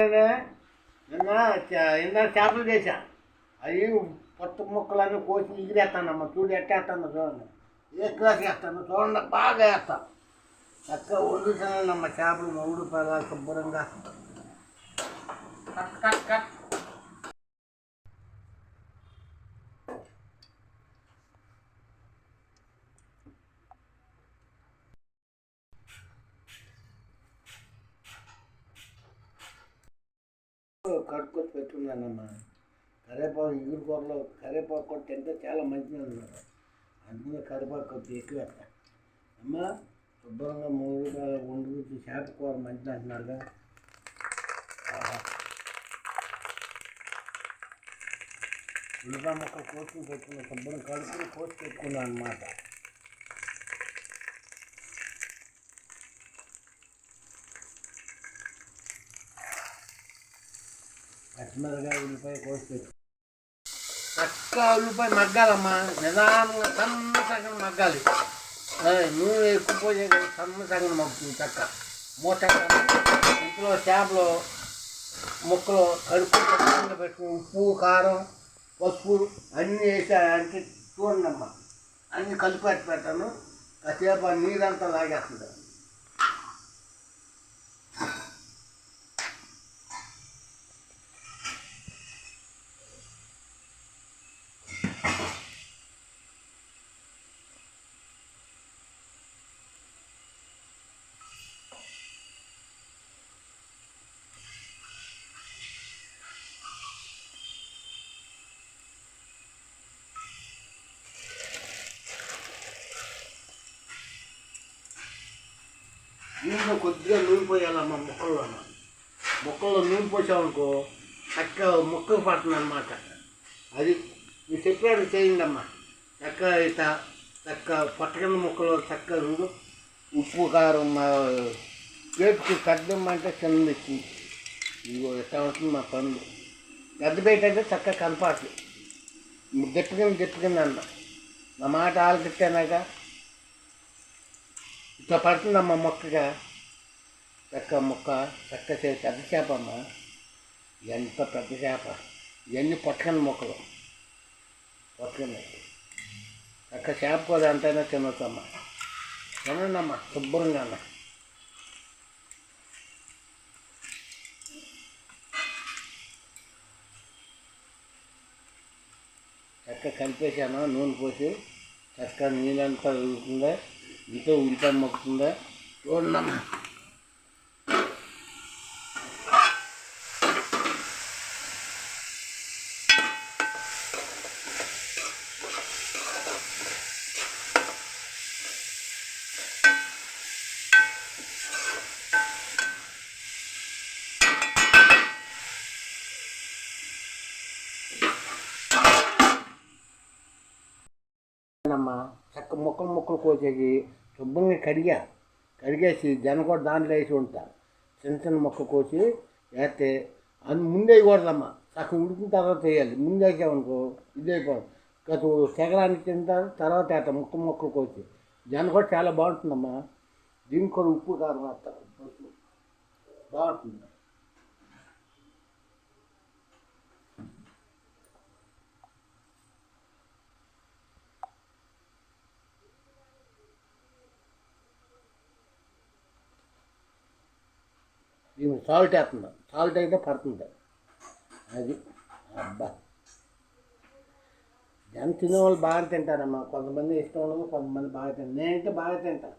నిన్న నిన్న చేపలు చేశా. అవి పొట్ట ముక్కలన్నీ కోసి ఎగిరేస్తానమ్మ చూడు ఎట్టేస్తాను చూడండి. ఏ క్లాస్ వేస్తాను? చూడండి బాగా వేస్తా చక్కగా వండుతానమ్మ చేపలు. మూడు రూపాయలు శుభ్రంగా. Cut cut cut. కడుక్కొచ్చి పెట్టుకున్నానమ్మా కరేపాకు ఇగురు కూరలో కరివేపాకు కూడా తింటే చాలా మంచిది అన్నారు అందుకనే కరివేపాకు కొంచెం ఎక్కువ వేస్తా. అమ్మా శుభ్రంగా మూడుగా వండుకొచ్చి చేప కూర మంచిది అంటున్నారుగా ఉల్లిపాయ మొక్క కోసుకుని పెట్టుకున్నా శుభ్రం కడుపుని కోసి పెట్టుకున్నాను అనమాట పచ్చిమిరకాయ ఉల్లిపాయ కోసి చక్కగా ఉల్లిపాయ మగ్గాలమ్మా. నిదానంగా సన్న సగం మగ్గాలి. నూనె ఎక్కువ పోయే సన్న సగం మగ్గుతుంది చక్క. మూట ఇంట్లో చేపలు ముక్కలు కడుపు పెట్టుకుని ఉప్పు కారం పసుపు అన్నీ వేసా అంటే చూడండి అమ్మా అన్నీ కలిపి పెట్టి పెట్టాను కాసేపు నీరంతా లాగేస్తుంది. దీంట్లో కొద్దిగా నూనె పోయాలమ్మా మొక్కల్లో ముక్కల్లో నూనె పోసామనుకో చక్కగా ముక్కకు పడుతుంది అనమాట అది మీరు చెప్పాడు చేయండి అమ్మా చక్కగా ఇట చక్క పట్టకన్న ముక్కలు చక్కగా ఉండు ఉప్పు కారం మా ప్లేట్కి కద్దమ్మంటే చిన్నది ఇచ్చింది ఇదిగో ఎట్లా మా పనులు పెద్ద బయట అంటే చక్కగా కనపాట్లు. దిప్పకింద దిప్పకింద అన్న. నా మాట ఆలకిట్టానాక ఇట్లా పడుతుందమ్మా మొక్కగా. చెక్క మొక్క చెక్క చే- పెద్ద చేప అమ్మ ఎంత పెద్ద చేప? ఇవన్నీ పట్టుకుని మొక్కలు? పట్టుకుని. చెక్క చేప కూడా ఎంతైనా తినొచ్చమ్మా. తినండమ్మా శుభ్రంగా అన్న. చక్క కలిపేసాను నూనె పోసి చక్క నీళ్ళంతా ఉడుకుతుందా ఇంట్లో ఉల్లిపాయ మొక్కుతుందా అమ్మా చక్క ముక్కలు ముక్కలు కోసేసి శుభ్రంగా కడిగా కడిగేసి జనం కూడా దాంట్లో వేసి ఉంటారు. చిన్న చిన్న మొక్క కోసి వేస్తే అది ముందే వేయకూడదమ్మా సగం ఉడికిన తర్వాత వేయాలి. ముందు వేసామనుకో ఇది అయిపోదు. గత సెగలానికి తింటారు తర్వాత వేస్తాం ముక్క మొక్కలు కోసి జనం కూడా చాలా బాగుంటుందమ్మా. దీనికి కూడా ఉప్పు కారం వేస్తారు. బాగుంటుంది. దీనికి సాల్ట్ వేస్తుంది. సాల్ట్ అయితే పడుతుంది. అది. అబ్బా. జనం తినే వాళ్ళు బాగా తింటారమ్మా. కొంతమంది ఇష్టం ఉండదు కొంతమంది బాగా తింటారు. నేనైతే బాగా తింటాను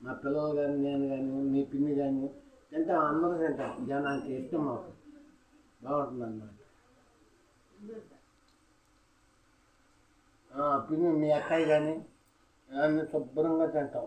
మా పిల్లలు కానీ నేను కానీ మీ పిన్ని కానీ తింటాం అందరూ తింటాం. జనానికి ఇష్టం మాకు. బాగుంటుంది అన్నమాట పిన్ని మీ అక్కయ్య కానీ అన్నీ శుభ్రంగా తింటాం.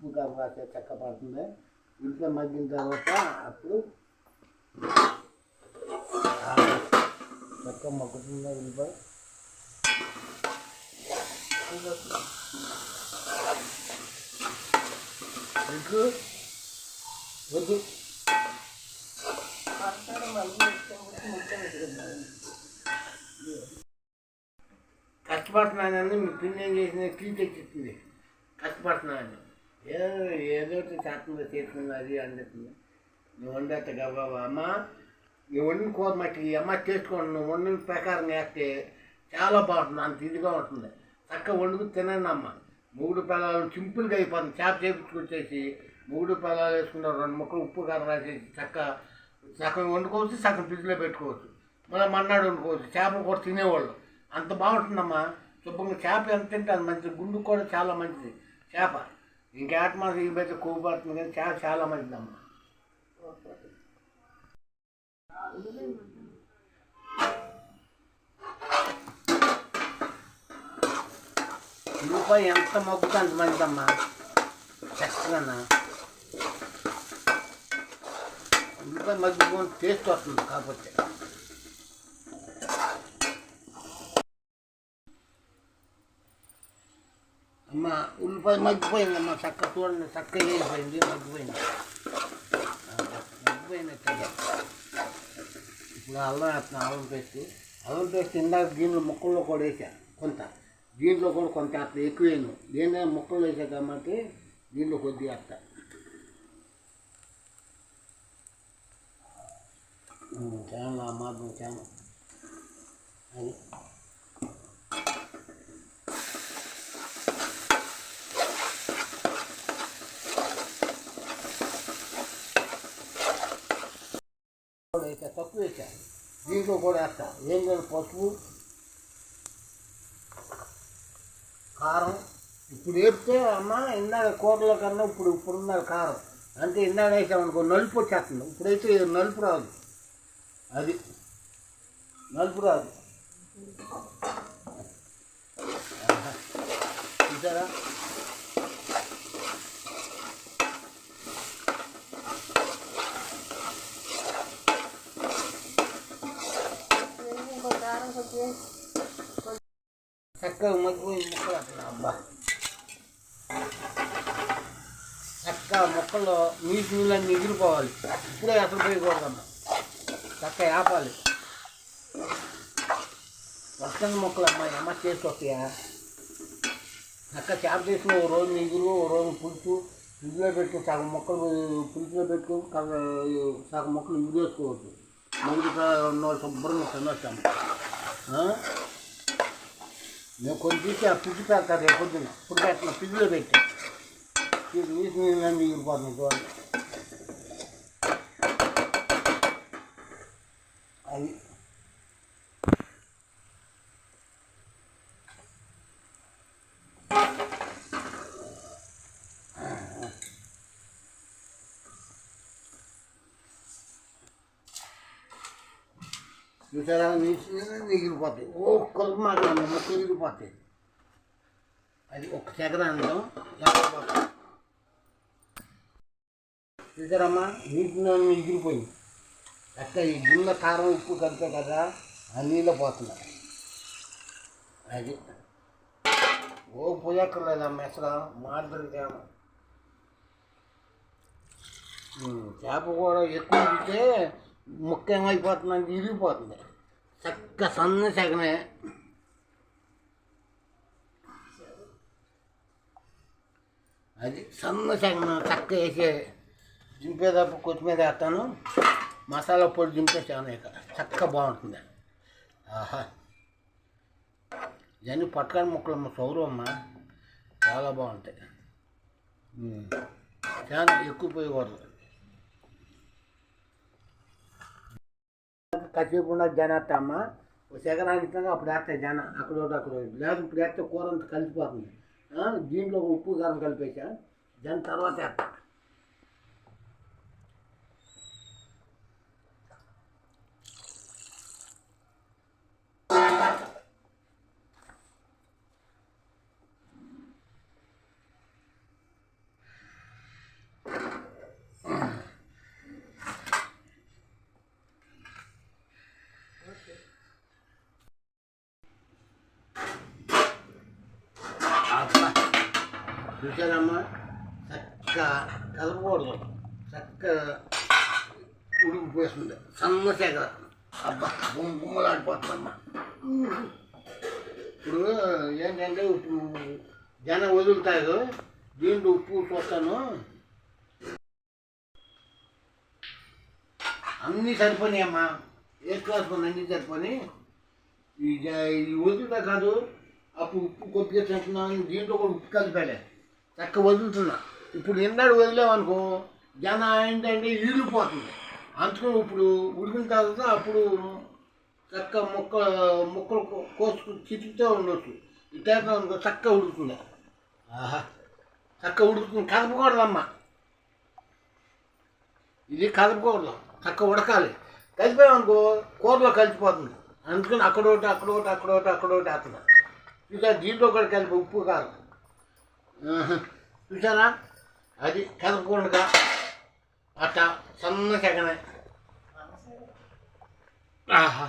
ఆ? ఆ. ఉప్పు కారం రాసే చెక్క పడుతుంది ఇంట్లో మగ్గిన తర్వాత అప్పుడు ఆ, చెక్క మగ్గుతుందా ఉల్లిపాయ ఇంకు వద్దు కష్టపడుతున్నానని మీ పిన్ని ఏం చేసింది కీ తెచ్చిస్తుంది కష్టపడుతున్నానని ఏదో ఏదో ఒకటి చేస్తుంది చేస్తుంది అది అందుతుంది నువ్వు వండేస్తా గబాబా అమ్మ నువ్వు వండిన కూర మట్టి అమ్మ చేసుకోండి నువ్వు వండిన ప్రకారం వేస్తే చాలా బాగుంటుంది అంత ఇదిగా ఉంటుంది. చక్కగా వండుకు తినండి అమ్మ మూడు పిల్లలు సింపుల్గా అయిపోతుంది. చేప చేపించుకొచ్చేసి మూడు పిల్లలు వేసుకున్న రెండు ముక్కలు ఉప్పు కారం రాసేసి చక్క సగం వండుకోవచ్చు సగం ఫ్రిడ్జ్లో పెట్టుకోవచ్చు. మళ్ళీ మన్నాడు వండుకోవచ్చు. చేప కూడా తినేవాళ్ళు. అంత బాగుంటుందమ్మా. శుభ్రంగా చేప ఎంత తింటే అది మంచిది. గుండు కూడా చాలా మంచిది. చేప. ఇంకా ఆత్మహత్య ఈ కోపడుతుంది కానీ చాలా చాలా మంచిదమ్మా రూపాయి ఎంత మొగ్గుతో అంత మంచిదమ్మా చక్కగా రూపాయి మగ్గిపోయి టేస్ట్ వస్తుంది కాకపోతే. అమ్మ ఉల్లిపాయ మగ్గిపోయిందమ్మా చక్క చూడండి చక్క వేసిపోయింది మగ్గిపోయింది ఆ, మగ్గిపోయింది చక్క ఇప్పుడు అల్లం వేస్తున్నాను అల్లం పేస్ట్ అల్లం పేస్ట్ ఇందాక దీనిలో ముక్కల్లో కూడా వేసా కొంత దీంట్లో కూడా కొంత వేస్తా ఎక్కువ వేయను దేని ముక్కలు వేసా కాబట్టి దీంట్లో కొద్దిగా వేస్తా చాలా మాత్రం చాలా అది కూడా వేసా దీంట్లో కూడా వేస్తా ఏం లేదు పసుపు కారం. ఇప్పుడు వేస్తే అమ్మ ఇందాక కూరలో కన్నా ఇప్పుడు ఇప్పుడు ఉన్నది కారం. అంటే ఇందాక వేసామనుకో నలుపు వచ్చేస్తుంది. ఇప్పుడైతే నలుపు రాదు. అది నలుపు రాదు. చూసారా? చక్కగా మగ్గిపోయి ముక్కలు అట్లా అబ్బా. చక్కగా ముక్కలు నీటి నీళ్ళని మిగిలిపోవాలి ఇప్పుడే అసలు పోయకూడదమ్మా చక్కగా ఆపాలి. వర్షం మొక్కలు అమ్మా అమ్మ చేసి వస్తాయా? చక్క చేప చేసిన ఓ రోజు మిగులు ఓ రోజు పులుసు ఫ్రిడ్జ్లో పెట్టుకుని సగం మొక్కలు పులుసులో పెట్టు సగం మొక్కలు ఇది వేసుకోవచ్చు. మిగిలిన రెండు రోజులు శుభ్రంగా తినొచ్చాము నేను కొన్ని తీసి ఆ పిచ్చి పెడతాను రేపు పొద్దున ఇప్పుడు పెట్టిన పిచ్చిలో పెట్టి ఇది నీటి నీళ్ళు మిగిలిపోతుంది చూడండి అది చూసారా? నీటి నీళ్ళు మిగిలిపోతాయి. ఓ కొలుపు మాట మొక్కలు మిగిలిపోతాయి. అది ఒక సెకరాంతం చూసారమ్మా? నీటిలో ఎగిరిపోయింది మిగిలిపోయింది ఈ గిన్నె కారం ఉప్పు కలిపే కదా ఆ నీళ్ళు పోతున్నాయి అది. ఓ పోయక్కర్లేదమ్మా అసలు మాట్లాడితేమో చేప కూడా ఎక్కువ ఉంటే ముక్క ఏమైపోతుందంటే ఇరిగిపోతుంది చక్క సన్న సగమే. అది సన్న సగం చక్క వేసి దింపేటప్పుడు కొత్తిమీర వేస్తాను. మసాలా పొడి దింపేసాను ఇక చక్క బాగుంటుంది. ఆహా. ఇవన్నీ పట్టుకొని ముక్కలమ్మ సౌరమ్మ చాలా బాగుంటాయి. చాలా ఎక్కువ పోయకూడదు. కాసేపు ఉన్న జన సెగరానికి అప్పుడు వేస్తాయి జన అక్కడ ఒకటి అక్కడ లేదు ఇప్పుడు వేస్తే కూర అంతా కలిసిపోతుంది. దీంట్లో ఉప్పు కారం కలిపేసా. దాని తర్వాత వేస్తాను అబ్బా చూసారమ్మా చక్క కలపకూడదు చక్క ఉడికిపోతుంది సన్న సెగ. అబ్బా బొమ్మ బొమ్మలాడిపోతుందమ్మా ఇప్పుడు ఏంటంటే ఇప్పుడు జనం వదులుతారు. దీంట్లో ఉప్పు చూస్తాను. అన్నీ సరిపోయినాయి అమ్మా. ఏ క్లాస్ అన్నీ సరిపోయి ఇది వదులుతా కాదు. అప్పుడు ఉప్పు కొద్దిగా తింటున్నాను. దీంట్లో కూడా ఉప్పు కలిపాలే. చక్క వదులుతున్నా. ఇప్పుడు ఎన్నాడు వదిలేమనుకో జన ఏంటంటే ఈలిపోతుంది అందుకని ఇప్పుడు ఉడికిన తర్వాత అప్పుడు చక్క ముక్క ముక్కలు కోసుకు చిటితో ఉండొచ్చు. ఇట్లా అనుకో చక్క ఉడుకుతుంది. ఆహా. చక్క ఉడుకుతుంది. కదపకూడదమ్మా. ఇది కదపకూడదు. చక్క ఉడకాలి. కలిపామనుకో కూరలో కలిసిపోతుంది. అందుకని అక్కడ ఒకటి అక్కడ ఒకటి అక్కడ ఒకటి అక్కడ ఒకటి వేస్తున్నా. చూసా దీంట్లో కూడా కలిపి ఉప్పు ఆహా. చూసారా అది కదపకుండా అట్ట సన్న సెగనే. ఆహా.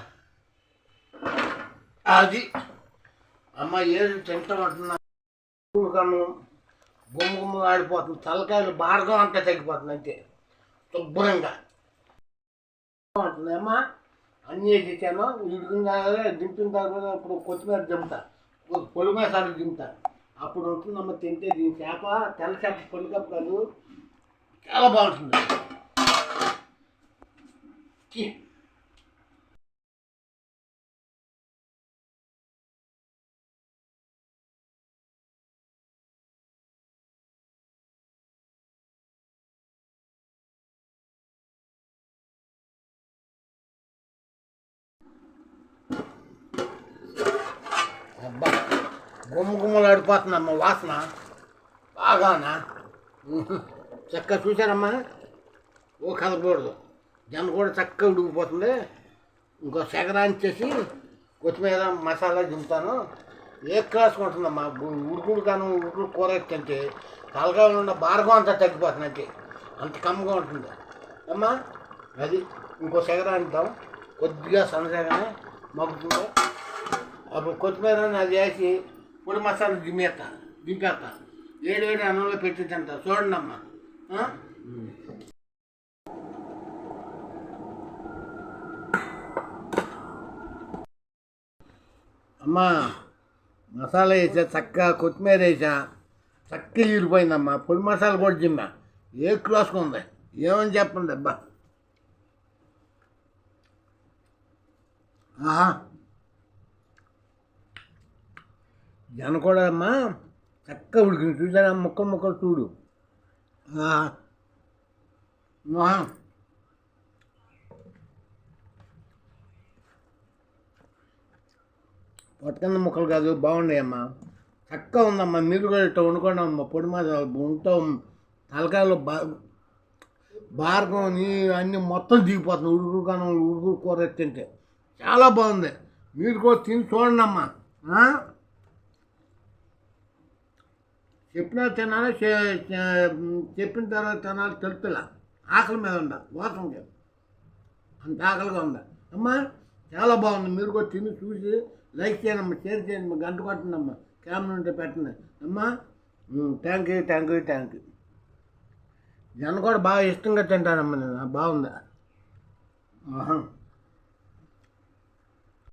అది అమ్మ ఏది తింటామంటున్నా. కన్ను గుమ్మ గుమ్మ ఆడిపోతుంది. తలకాయలు బాడగం అంతా తగ్గిపోతుంది అంతే. శుభ్రంగా. అంటుందమ్మా అన్నీ వేసేసాను ఉడికిన దింపిన తర్వాత ఇప్పుడు కొత్తిమీర దింపుతా. పొలిమేసారి దింపుతాను అప్పుడు ఉంటుందమ్మ తింటే దీని చేప తెల్ల చేప పొడికప్పు కాదు. చాలా బాగుంటుంది. గుమ్మగుమ్మలాడిపోతుందమ్మా వాసన. బాగానా? చక్కగా చూసారమ్మా ఓ కదలకూడదు జన కూడా చక్కగా ఉడికిపోతుంది. ఇంకో సెగరాంచేసి కొత్తిమీర మసాలా దింపుతాను. ఏ క్లాస్ ఉంటుందమ్మా? ఉడుకుడు కాను ఉడుకుడు కూర తింటే తలకాయలు ఉన్న భారగం అంతా తగ్గిపోతుంది అంత కమ్మగా ఉంటుంది. అమ్మా అది ఇంకో సెగరాంటాం కొద్దిగా సన్నసేగానే మగ్గుతుంది. అప్పుడు కొత్తిమీర అది వేసి పొడి మసాలా దింపేస్తా దింపేస్తా. ఏడు ఏడు అన్నంలో పెట్టి తింటా. చూడండి అమ్మా అమ్మా మసాలా వేసా చక్కగా కొత్తిమీర వేసా. చక్కగా ఇరిపోయిందమ్మా పొడి మసాలా కూడా జిమ్మా ఏ క్లాస్గా ఉంది? ఏమని చెప్పండి అబ్బా. ఆహా. జన కూడా అమ్మా చక్కగా ఉడికింది. చూసారా? ముక్క ముక్కలు చూడు. పొట్టకన్న ముక్కలు కాదు బాగున్నాయమ్మా. చక్కగా ఉందమ్మా మీరు కూడా ఇట్లా వండుకోండి అమ్మా పొడి మీద ఉంటాం తలకాయలు బా భార్గం నీ అన్నీ మొత్తం దిగిపోతుంది ఉడుకు కానం ఉడుకు కూర తింటే. చాలా బాగుంది. మీరు కూడా తిని చూడండి అమ్మా చెప్పినా తినాలి చెప్పిన తర్వాత తినాలి తెలుపులా ఆకలి మీద ఉండ వాసన అంత ఆకలిగా ఉందా అమ్మా చాలా బాగుంది. మీరు కూడా తిని చూసి లైక్ చేయనమ్మా అమ్మా షేర్ చేయండి అమ్మా గంట కొట్టండి అమ్మా కెమెరా ఉంటే పెట్టండి. అమ్మా thank you thank you thank you జనం కూడా బాగా ఇష్టంగా తింటానమ్మా నేను. బాగుందా. ఆహా.